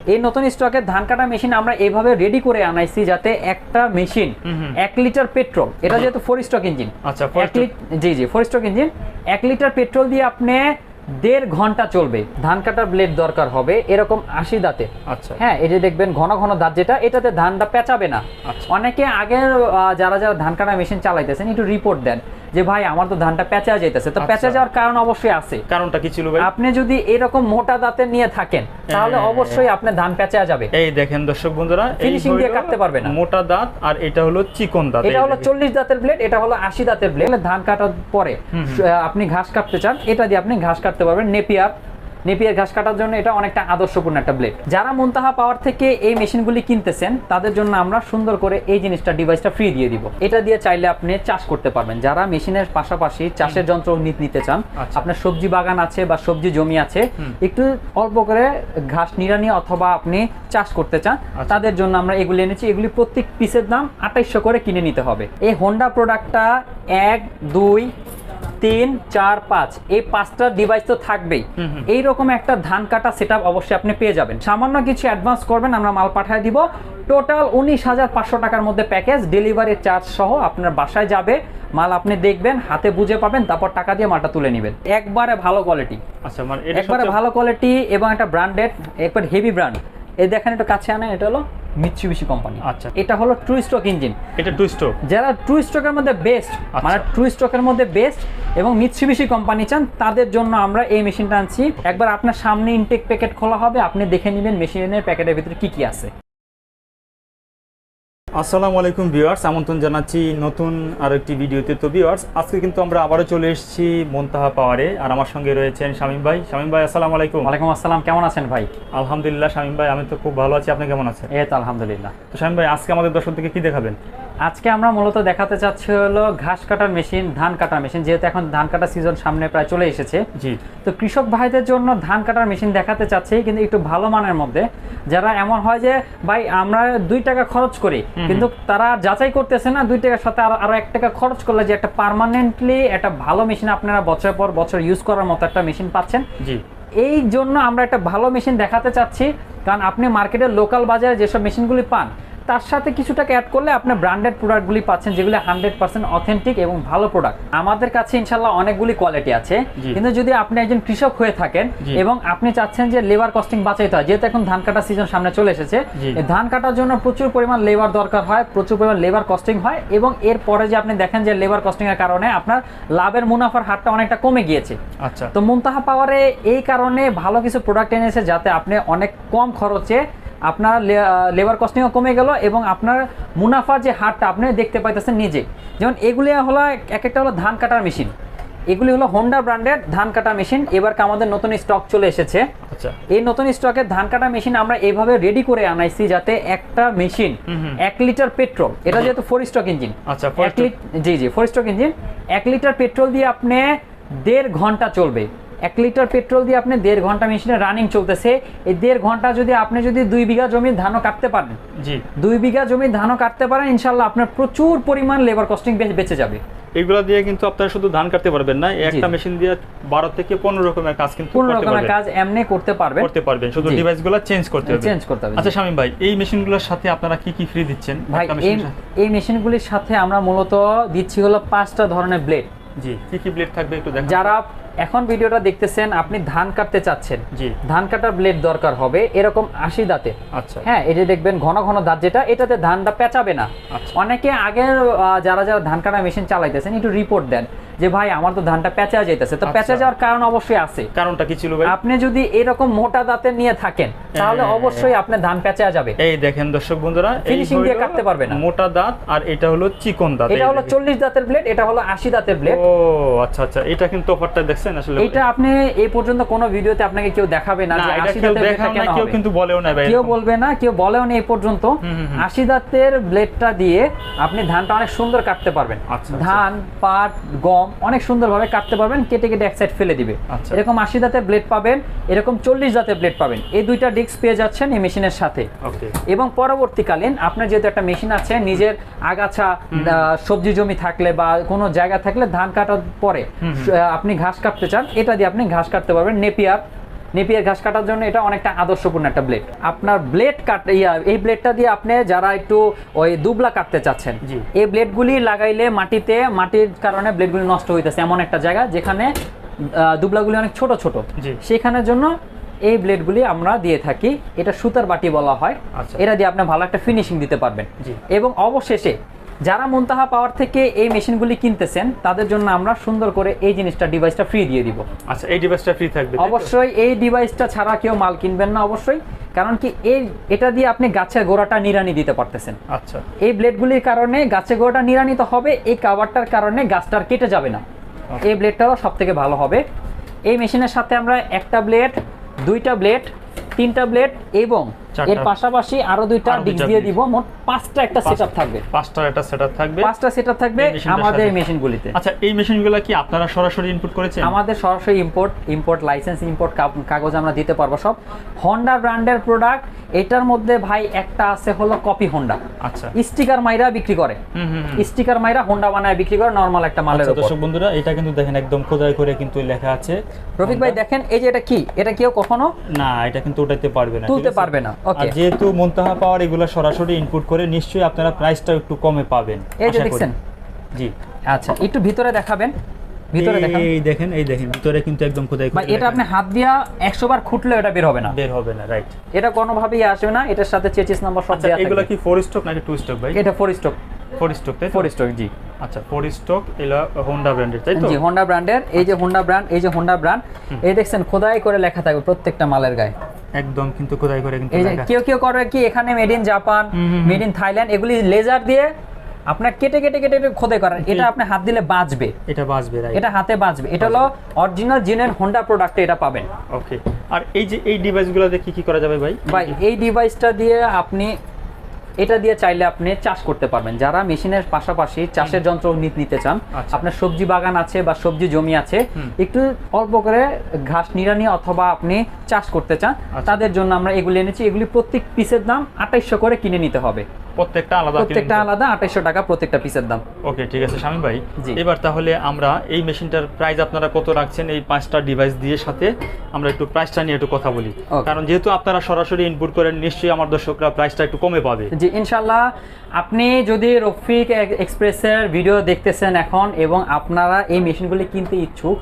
এই নতুন স্টকের ধান কাটা মেশিন আমরা এইভাবে রেডি করে আনাইছি যাতে একটা মেশিন এক লিটার পেট্রোল এটা যেহেতু ফোর স্টক ইঞ্জিন আচ্ছা, জি জি ফোর স্টক ইঞ্জিন এক লিটার পেট্রোল দিয়ে আপনি দেড় ঘণ্টা চলবে। ধান কাটার ব্লেড দরকার হবে এরকম আশি দাঁতে। আচ্ছা। হ্যাঁ এই যে দেখবেন ঘন ঘন দাঁত যেটা এটাতে ধানটা পেঁচাবে না। আচ্ছা। অনেকে আগের যারা যারা ধান কাটা মেশিন চালাইতেছেন একটু রিপোর্ট দেন। যে ভাই আমার তো ধানটা পেঁচা যাইতেছে তো আচ্ছা। পেঁচা যাওয়ার কারণ অবশ্যই আছে কারণটা কি ছিল ভাই আপনি যদি এরকম মোটা দাঁতের নিয়ে থাকেন তাহলে হ্যাঁ। অবশ্যই আপনার ধান পেঁচা যাবে এই দেখেন দর্শক বন্ধুরা ফিনিশিং দিয়ে কাটতে পারবে না। মোটা দাঁত আর এটা হলো চিকন দাঁত এটা হলো দেখেন। চল্লিশ দাঁতের ব্লেড এটা হলো আশি দাঁতের ব্লেড ধান কাটার পরে আপনি ঘাস কাটতে চান এটা দিয়ে আপনি ঘাস কাটতে পারবেন নেপিয়ার নেপিয়ার ঘাস কাটার জন্য এটা অনেকটা আদর্শপূর্ণ একটা ব্লেড যারা মুনতাহা পাওয়ার থেকে এই মেশিনগুলি কিনতেছেন তাদের জন্য আমরা সুন্দর করে এই জিনিসটা ডিভাইসটা ফ্রি দিয়ে দিব। এটা দিয়ে চাইলে আপনি চাষ করতে পারবেন। যারা মেশিনের পাশাপাশি চাষের যন্ত্র নিতে চান আচ্ছা। আপনার সবজি বাগান আছে বা সবজি জমি আছে একটু অল্প করে ঘাস নিড়ানি অথবা আপনি চাষ করতে চান আচ্ছা। তাদের জন্য আমরা এগুলি এনেছি। এগুলি প্রত্যেক পিসের দাম আঠাইশশো করে কিনে নিতে হবে। এই হোন্ডা প্রোডাক্টটা এক দুই তিন চার পাঁচ এই পাঁচটা ডিভাইস তো থাকবেই। এইরকম একটা ধান কাটা সেট অবশ্যই আপনি পেয়ে যাবেন। সামান্য কিছু অ্যাডভান্স করবেন আমরা মাল পাঠিয়ে দিব। টোটাল উনিশ হাজার পাঁচশো টাকার মধ্যে প্যাকেজ ডেলিভারি চার্জ সহ আপনার বাসায় যাবে। মাল আপনি দেখবেন হাতে বুঝে পাবেন তারপর টাকা দিয়ে মালটা তুলে নেবেন। একবারে ভালো কোয়ালিটি আচ্ছা মানে একবারে ভালো কোয়ালিটি এবং একটা ব্র্যান্ডেড একবার হেভি ব্র্যান্ড এই দেখেন একটু কাছে আনেন এটা হলো মিৎসুবিশি কোম্পানি আচ্ছা। এটা হলো টু স্ট্রোক ইঞ্জিন এটা টুইস্টো যারা টু স্ট্রোকের মধ্যে বেস্ট আচ্ছা। মানে টু স্ট্রোকের মধ্যে বেস্ট এবং মিৎসুবিশি কোম্পানি চান তাদের জন্য আমরা এই মেশিনটা আনছি। একবার আপনার সামনে ইনটেক প্যাকেট খোলা হবে আপনি দেখে নেবেন মেশিনের প্যাকেটের ভিতরে কি কি আছে। আসসালামু আলাইকুম ভিউয়ার্স আমন্ত্রণ জানাচ্ছি নতুন আর একটি ভিডিওতে। তো ভিউয়ার্স আজকে কিন্তু আমরা আবারও চলে এসেছি মন্তাহা পাওয়ারে আর আমার সঙ্গে রয়েছেন শামীম ভাই। শামীম ভাই আসসালামু আলাইকুম। ওয়ালাইকুম আসসালাম কেমন আছেন ভাই? আলহামদুলিল্লাহ শামীম ভাই আমি তো খুব ভালো আছি। আপনি কেমন আছেন? এই তো আলহামদুলিল্লাহ। তো শামীম ভাই আজকে আমাদের দর্শকদেরকে কি দেখাবেন? আজকে আমরা মূলত দেখাতে চাচ্ছি হলো ঘাস কাটার মেশিন ধান কাটার মেশিন যেহেতু এখন ধান কাটার সিজন সামনে প্রায় চলে এসেছে। জি। তো কৃষক ভাইদের জন্য ধান কাটার মেশিন দেখাতে চাচ্ছি কিন্তু একটু ভালো মানের মধ্যে। যারা এমন হয় যে ভাই আমরা দুই টাকা খরচ করি কিন্তু তারা যাচাই করতেছে না দুই টাকার সাথে আরও এক টাকা খরচ করলে যে একটা পার্মানেন্টলি একটা ভালো মেশিন আপনারা বছর পর বছর ইউজ করার মতো একটা মেশিন পাচ্ছেন। জি। এই জন্য আমরা একটা ভালো মেশিন দেখাতে চাচ্ছি কারণ আপনি মার্কেটের লোকাল বাজারে যেসব মেশিনগুলি পান তার সাথে কিছু টাকা অ্যাড করলে আপনি ব্র্যান্ডেড প্রোডাক্টগুলি পাচ্ছেন যেগুলি হান্ড্রেড পার্সেন্ট অথেন্টিক এবং ভালো প্রোডাক্ট আমাদের কাছে ইনশাল্লাহ অনেকগুলি কোয়ালিটি আছে। কিন্তু যদি আপনি একজন কৃষক হয়ে থাকেন এবং আপনি চাচ্ছেন যে লেবার কস্টিং বাঁচাইতে হয় যেহেতু এখন ধান কাটার সিজন সামনে চলে এসেছে ধান কাটার জন্য প্রচুর পরিমাণ লেবার দরকার হয় প্রচুর পরিমাণ লেবার কস্টিং হয় এবং এর পরে যে আপনি দেখেন যে লেবার কস্টিং এর কারণে আপনার লাভের মুনাফার হারটা অনেকটা কমে গিয়েছে। আচ্ছা। তো মুনতাহা পাওয়ারে এই কারণে ভালো কিছু প্রোডাক্ট এনেছে যাতে আপনি অনেক কম খরচে আপনার লেবার কস্টিংও কমে গেল এবং আপনার মুনাফার যে হারটা আপনি দেখতে পাইতেছেন নিজে। যেমন এগুলি হলো এক একটা হলো ধান কাটার মেশিন এগুলি হলো হোন্ডা ব্র্যান্ডের ধান কাটা মেশিন এবার আমাদের নতুন স্টক চলে এসেছে। আচ্ছা। এই নতুন স্টকের ধান কাটা মেশিন আমরা এইভাবে রেডি করে আনাইছি যাতে একটা মেশিন। এক লিটার পেট্রোল এটা যেহেতু ফোর স্টক ইঞ্জিন আচ্ছা জি জি ফোর স্ট্রোক ইঞ্জিন এক লিটার পেট্রোল দিয়ে আপনি দেড় ঘণ্টা চলবে। এক লিটার পেট্রোল দিয়ে আপনি দেড় ঘণ্টা মেশিনে রানিং চলতেছে। এই দেড় ঘণ্টা যদি আপনি যদি দুই বিঘা জমির ধানও কাটতে পারেন জি। দুই বিঘা জমির ধানও কাটতে পারেন ইনশাল্লাহ আপনার প্রচুর পরিমাণ লেবার কস্টিং বেঁচে যাবে। এগুলা দিয়ে কিন্তু আপনারা শুধু ধান কাটতে পারবেন না একটা মেশিন দিয়ে বারো থেকে পনেরো রকমের কাজ কিন্তু কোন করতে রকমের কাজ এমনি করতে পারবেন। করতে পারবেন শুধু জি। ডিভাইসগুলো চেঞ্জ করতে হবে। চেঞ্জ করতে হবে আচ্ছা শামীম ভাই এই মেশিন মেশিনগুলোর সাথে আপনারা কি কি ফ্রি দিচ্ছেন? ভাই এই? এই মেশিনগুলির সাথে আমরা মূলত দিচ্ছি হলো পাঁচটা ধরনের ব্লেড জি কি কি ব্লেড থাকবে একটু দেখান। যারা এখন ভিডিওটা দেখতেছেন আপনি ধান কাটতে চাচ্ছেন। জি। ধান কাটার ব্লেড দরকার হবে এরকম আশি দাঁতে। আচ্ছা। হ্যাঁ এই যে দেখবেন ঘন ঘন দাঁত যেটা এটাতে ধানটা পেঁচাবে না। আচ্ছা। অনেকে আগের যারা যারা ধান কাটা মেশিন চালাইতেছেন একটু রিপোর্ট দেন। যে ভাই আমার তো ধানটা পেঁচা যাইতেছে তো আচ্ছা। পেঁচা যাওয়ার কারণ অবশ্যই আছে কারণটা কি ছিল ভাই আপনি যদি এরকম মোটা দাঁতের নিয়ে থাকেন তাহলে হ্যাঁ। অবশ্যই আপনার ধান পেঁচা যাবে এই দেখেন দর্শক বন্ধুরা Finishing দিয়ে কাটতে পারবে না। মোটা দাঁত আর এটা হলো চিকন দাঁত এটা হলো দেখেন। চল্লিশ দাঁতের ব্লেড এটা হলো আশি দাঁতের ব্লেড ও আচ্ছা আচ্ছা এটা কিন্তু অফারটা দেখছেন আসলে এটা আপনি এই পর্যন্ত কোনো ভিডিওতে আপনাকে কেউ দেখাবে না যে এটা আশি কেউ দাঁতের দেখাও ব্লেডটা কেন কেউ কিন্তু বলেও না ভাই কেউ বলবে না কেউ বলেও না এই পর্যন্ত হুম, হুম, হুম। আশি দাঁতের ব্লেডটা দিয়ে আপনি ধানটা অনেক সুন্দর কাটতে পারবেন আচ্ছা, আচ্ছা। ধান পাট গম অনেক সুন্দরভাবে কাটতে পারবেন কেটে কেটে এক সাইড ফেলে দিবে। আচ্ছা। এরকম আশি দাঁতের ব্লেড পাবেন এরকম চল্লিশ দাঁতের ব্লেড পাবেন। এই দুইটা ডিস্ক পেয়ে যাচ্ছেন এই মেশিনের সাথে। এবং পরবর্তীকালীন আপনার যেহেতু একটা মেশিন আছে নিজের আগাছা সবজি জমি থাকলে বা কোনো জায়গা থাকলে ধান কাটার পরে আপনি ঘাস কাটতে চান এটা দিয়ে আপনি ঘাস কাটতে পারবেন নেপিয়ার। নেপিয়ার ঘাস কাটার জন্য এটা অনেকটা আদর্শপূর্ণ একটা ব্লেড আপনার ব্লেড কাট ইয়া এই ব্লেডটা দিয়ে আপনি যারা একটু ওই দুবলা কাটতে চাচ্ছেন এই ব্লেডগুলি লাগাইলে মাটিতে মাটির কারণে ব্লেডগুলি নষ্ট হইতেছে এমন একটা জায়গা যেখানে দুবলাগুলি অনেক ছোট ছোট। সেখানের জন্য এই ব্লেডগুলি আমরা দিয়ে থাকি। এটা সুতার বাটি বলা হয়। আচ্ছা। এটা দিয়ে আপনি ভালো একটা ফিনিশিং দিতে পারবেন। এবং অবশেষে যারা মন্তাহা পাওয়ার থেকে এই মেশিনগুলি কিনতেছেন তাদের জন্য আমরা সুন্দর করে এই জিনিসটা ডিভাইসটা ফ্রি দিয়ে দিব। আচ্ছা এই ডিভাইসটা ফ্রি থাকবে অবশ্যই এই ডিভাইসটা ছাড়া কেউ মাল কিনবেন না অবশ্যই কারণ কি এই এটা দিয়ে আপনি গাছের গোড়াটা নিরানি দিতে পারতেছেন। আচ্ছা। এই ব্লেডগুলির কারণে গাছের গোড়াটা নিরানি তো হবে এই কাভারটার কারণে গাছটার কেটে যাবে না। এই ব্লেডটাও সব থেকে ভালো হবে। এই মেশিনের সাথে আমরা একটা ব্লেড দুইটা ব্লেড তিনটা ব্লেড এবং। এর পাশাপাশি আরও দুইটা ডিস্ক দিয়ে দিব মোট পাঁচটা একটা সেটআপ থাকবে। পাঁচটা একটা সেটআপ থাকবে। পাঁচটা সেটআপ থাকবে আমাদের এই মেশিনগুলিতে। আচ্ছা এই মেশিনগুলো কি আপনারা সরাসরি ইনপুট করেছেন? আমাদের সরাসরি ইম্পোর্ট ইম্পোর্ট লাইসেন্স ইম্পোর্ট কাগজ আমরা দিতে পারব সব। হন্ডা ব্র্যান্ডের প্রোডাক্ট এটার মধ্যে ভাই একটা আছে হলো কপি হোন্ডা আচ্ছা। স্টিকার মাইরা বিক্রি করে। স্টিকার মাইরা হোন্ডা বানায় বিক্রি করে নর্মাল একটা মালের আচ্ছা উপর। দর্শক বন্ধুরা এটা কিন্তু দেখেন একদম খোদাই করে কিন্তু লেখা আছে। রফিক ভাই দেখেন এই যে এটা কি? এটা কেউ কখনো না এটা কিন্তু উঠাইতে পারবে না তুলতে পারবে না ওকে যেহেতু মন্তাহা পাওয়ার এগুলো সরাসরি ইনপুট করে নিশ্চয়ই আপনারা প্রাইসটা একটু কমে পাবেন এই যে দেখছেন? জি। আচ্ছা একটু ভিতরে দেখাবেন। ভিতরে দেখান। এই দেখেন এই দেখেন ভিতরে কিন্তু একদম খোদাই করে এটা আপনি হাত দিয়া একশো বার খুঁটলে এটা বের হবে না। বের হবে না রাইট এটা কোনোভাবেই আসবে না এটার সাথে চেচিস নাম্বার সব আচ্ছা এগুলো থাকবে। কি ফোর স্টক নাকি ভাই? এটা তাই জি। আচ্ছা ফোর স্টক এলা হোন্ডা ব্র্যান্ডের তাই তো? জি হোন্ডা ব্র্যান্ডের এই যে হোন্ডা ব্র্যান্ড এই যে হোন্ডা ব্র্যান্ড এই দেখছেন খোদাই করে লেখা থাকবে প্রত্যেকটা মালের গায়ে। একদম কিন্তু খোদাই করে কিন্তু লেখা। কেউ কেউ করে কি এখানে made in Japan made in Thailand এগুলি লেজার দিয়ে আপনার কেটে কেটে কেটে খোদাই করেন এটা আপনি হাত দিলে বাঁচবে। এটা বাঁচবে রাইট এটা হাতে বাঁচবে। এটা হলো অরিজিনাল জিনের হোন্ডা প্রোডাক্টে এটা পাবেন। ওকে আর এই যে এই ডিভাইসগুলোতে কি কি করা যাবে ভাই? ভাই এই ডিভাইসটা দিয়ে আপনি এটা দিয়ে চাইলে আপনি চাষ করতে পারবেন। যারা মেশিনের পাশাপাশি চাষের যন্ত্র নিতে চান আচ্ছা। আপনার সবজি বাগান আছে বা সবজি জমি আছে একটু অল্প করে ঘাস নিড়ানি অথবা আপনি চাষ করতে চান আচ্ছা। তাদের জন্য আমরা এগুলি এনেছি। এগুলি প্রত্যেক পিসের দাম আঠাইশশো করে কিনে নিতে হবে। প্রত্যেকটা আলাদা প্রত্যেকটা আলাদা আঠাইশশো টাকা প্রত্যেকটা পিসের দাম। ওকে ঠিক আছে শামীম ভাই। এবার তাহলে আমরা এই মেশিনটার প্রাইস আপনারা কত রাখছেন এই পাঁচটা ডিভাইস দিয়ে সাথে? আমরা একটু প্রাইসটা নিয়ে একটু কথা বলি। কারণ যেহেতু আপনারা সরাসরি ইনপুট করেন নিশ্চয়ই আমার দর্শকরা প্রাইসটা একটু কমে পাবে। জি আপনি যদি রফিক এক্সপ্রেসের ভিডিও দেখতেছেন এখন এবং আপনারা এই মেশিনগুলি কিনতে ইচ্ছুক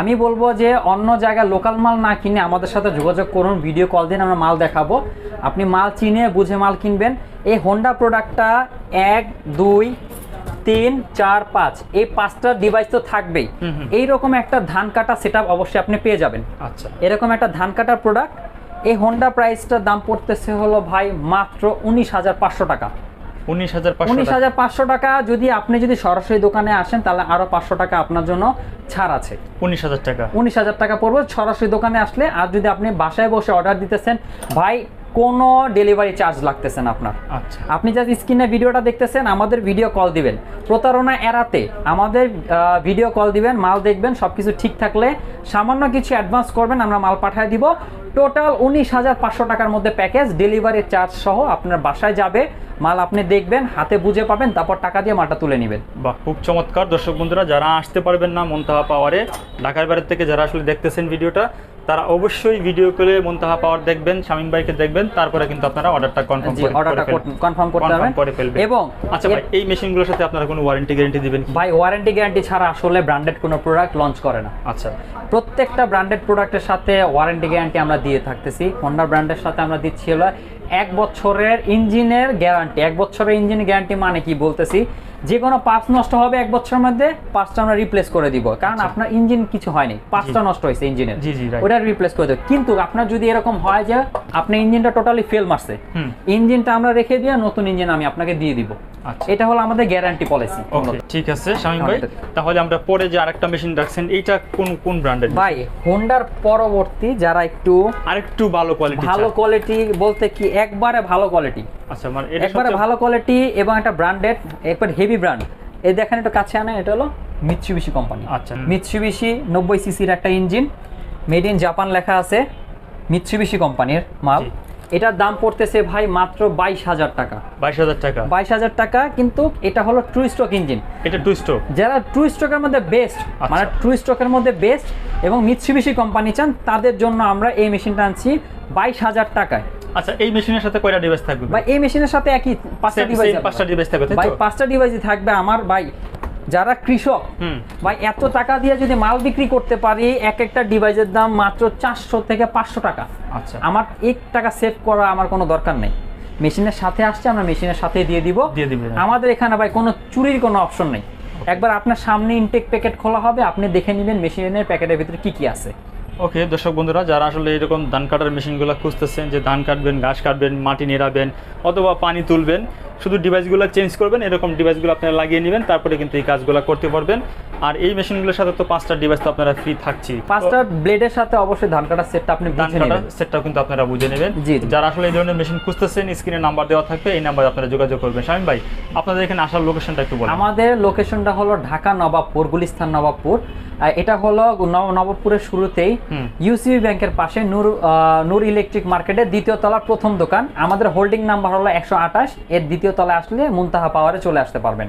আমি বলব যে অন্য জায়গায় লোকাল মাল না কিনে আমাদের সাথে যোগাযোগ করুন ভিডিও কল দিন আমরা মাল দেখাবো। আপনি মাল চিনে বুঝে মাল কিনবেন। এই হোন্ডা প্রোডাক্টটা এক দুই তিন চার পাঁচ এই পাঁচটা ডিভাইস তো থাকবেই। এইরকম একটা ধান কাটা সেট অবশ্যই আপনি পেয়ে যাবেন। আচ্ছা। এরকম একটা ধান কাটার প্রোডাক্ট এই হোন্ডা প্রাইসটার দাম পড়তেছে হলো ভাই মাত্র উনিশ হাজার পাঁচশো টাকা। উনিশ হাজার উনিশ হাজার পাঁচশো টাকা যদি আপনি যদি সরাসরি দোকানে আসেন তাহলে আরও পাঁচশো টাকা আপনার জন্য ছাড় আছে। উনিশ হাজার টাকা। উনিশ হাজার টাকা পড়বে সরাসরি দোকানে আসলে আর যদি আপনি বাসায় বসে অর্ডার দিতেছেন ভাই কোনো ডেলিভারি চার্জ লাগতেছেন না আপনার। আচ্ছা। আপনি যা স্ক্রিনে ভিডিওটা দেখতেছেন আমাদের ভিডিও কল দিবেন। প্রতারণা এড়াতে আমাদের ভিডিও কল দিবেন মাল দেখবেন সব কিছু ঠিক থাকলে সামান্য কিছু অ্যাডভান্স করবেন আমরা মাল পাঠিয়ে দিব। টোটাল উনিশ হাজার পাঁচশো টাকার মধ্যে প্যাকেজ ডেলিভারি চার্জ সহ আপনার বাসায় যাবে। মাল আপনি দেখবেন হাতে বুঝে পাবেন তারপর টাকা দিয়ে মালটা তুলে নেবেন। বাহ খুব চমৎকার। দর্শক বন্ধুরা যারা আসতে পারবেন না মন্তাহা পাওয়ারে ঢাকার বাইরে থেকে যারা আসলে দেখতেছেন ভিডিওটা তারা অবশ্যই ভিডিও কলে মন্তাহা পাওয়ার দেখবেন শামীম ভাইকে দেখবেন তারপরে কিন্তু আপনারা অর্ডারটা কনফার্ম জি অর্ডারটা কনফার্ম করতে হবে। করে ফেলবেন। এবং আচ্ছা ভাই এই মেশিনগুলোর সাথে আপনারা কোনো ওয়ারেন্টি গ্যারান্টি দিবেন ভাই ওয়ারেন্টি গ্যারান্টি ছাড়া আসলে ব্র্যান্ডেড কোনো প্রোডাক্ট লঞ্চ করে না। আচ্ছা। প্রত্যেকটা ব্র্যান্ডেড প্রোডাক্টের সাথে ওয়ারেন্টি গ্যারান্টি আমরা দিয়ে থাকতেছি। হোন্ডা ব্র্যান্ডের সাথে আমরা দিচ্ছি হলো এক বছরের ইঞ্জিনের গ্যারান্টি। এক বছরের ইঞ্জিনের গ্যারান্টি মানে কি বলতেছি? যে কোনো পার্টস নষ্ট হবে এক বছরের মধ্যে পার্টসটা আমরা রিপ্লেস করে দিব। কারণ আপনার ইঞ্জিন কিছু হয়নি পার্টসটা নষ্ট হয়েছে ইঞ্জিনের. ওটা রিপ্লেস করে দেবো। কিন্তু আপনার যদি এরকম হয় যে আপনি ইঞ্জিনটা টোটালি ফেল মারছে ইঞ্জিনটা আমরা রেখে দিয়ে নতুন ইঞ্জিন আমি আপনাকে দিয়ে দিব। আচ্ছা। এটা হলো আমাদের গ্যারান্টি পলিসি ঠিক আছে শামীম ভাই। তাহলে আমরা পরে যে আরেকটা মেশিন রাখছেন এইটা কোন কোন ব্র্যান্ডের ভাই হোন্ডার পরবর্তী যারা একটু আরেকটু ভালো কোয়ালিটি ভালো কোয়ালিটি বলতে কি একবারে ভালো কোয়ালিটি আচ্ছা মানে এটা একবারে ভালো কোয়ালিটি এবং একটা ব্র্যান্ডেড একবার হেভি ব্র্যান্ড এই দেখেন একটু কাছে আনে এটা হলো মিৎসুবিশি কোম্পানি আচ্ছা। মিৎসুবিশি নব্বই সিসির একটা ইঞ্জিন মেড ইন জাপান লেখা আছে মিৎসুবিশি কোম্পানির মাল। এটার দাম পড়তেছে ভাই মাত্র বাইশ হাজার টাকা। বাইশ হাজার টাকা। বাইশ হাজার টাকা কিন্তু এটা হলো ট্রু স্টক ইঞ্জিন এটা টু স্ট্রোক যারা ট্রু স্টকের মধ্যে বেস্ট মানে ট্রু স্টকের মধ্যে বেস্ট এবং মিৎসুবিশি কোম্পানি চান তাদের জন্য আমরা এই মেশিনটা আনছি বাইশ হাজার টাকায়। আচ্ছা এই মেশিনের সাথে কয়টা ডিভাইস থাকবে? ভাই এই মেশিনের সাথে একই পাঁচটা ডিভাইস পাঁচটা device থাকবে, ভাই পাঁচটা ডিভাইসই থাকবে আমার ভাই যারা কৃষক ভাই এত টাকা দিয়ে যদি মাল বিক্রি করতে পারি এক একটা ডিভাইসের দাম মাত্র চারশো থেকে পাঁচশো টাকা। আচ্ছা। আমার এক টাকা সেভ করা আমার কোনো দরকার নেই। মেশিনের সাথে আসছে আমরা মেশিনের সাথে দিয়ে দিব। দিয়ে দিবেন। আমাদের এখানে ভাই কোনো চুরির কোনো অপশন নেই। একবার আপনার সামনে ইনটেক প্যাকেট খোলা হবে আপনি দেখে নেবেন মেশিনের প্যাকেটের ভিতরে কি কি আছে। ওকে, দর্শক বন্ধুরা, যারা আসলে এরকম ধান কাটার মেশিনগুলো খুঁজতেছেন, যে ধান কাটবেন, ঘাস কাটবেন, মাটি নেড়াবেন, অথবা পানি তুলবেন শুধু ডিভাইসগুলো চেঞ্জ করবেন এরকম ডিভাইসগুলো আপনারা লাগিয়ে নেবেন তারপরে কিন্তু এই কাজগুলো করতে পারবেন। আর এই মেশিনগুলোর সাথে তো পাঁচটা ডিভাইস তো আপনারা ফ্রি থাকছি পাঁচটা ব্লেডের সাথে অবশ্যই ধান কাটার সেটটা আপনি ধান কাটার সেটটাও কিন্তু আপনারা বুঝে নেবেন। জি। যারা আসলে এই ধরনের মেশিন খুঁজতেছেন স্ক্রিনে নাম্বার দেওয়া থাকবে এই নাম্বারে আপনারা যোগাযোগ করবেন। শামিম ভাই আপনাদের এখানে আসার লোকেশনটা একটু বলেন। আমাদের লোকেশনটা হলো ঢাকা নবাবপুর গুলিস্তান নবাবপুর। এটা হলো নব- নবাবপুরের শুরুতেই। ইউসিবি ব্যাংকের পাশে নূর নূর ইলেকট্রিক মার্কেটের দ্বিতীয় তলার প্রথম দোকান। আমাদের হোল্ডিং নাম্বার হলো একশো আঠাশ এর দ্বিতীয় তলায় আসলে মুনতাহা পাওয়ারে চলে আসতে পারবেন।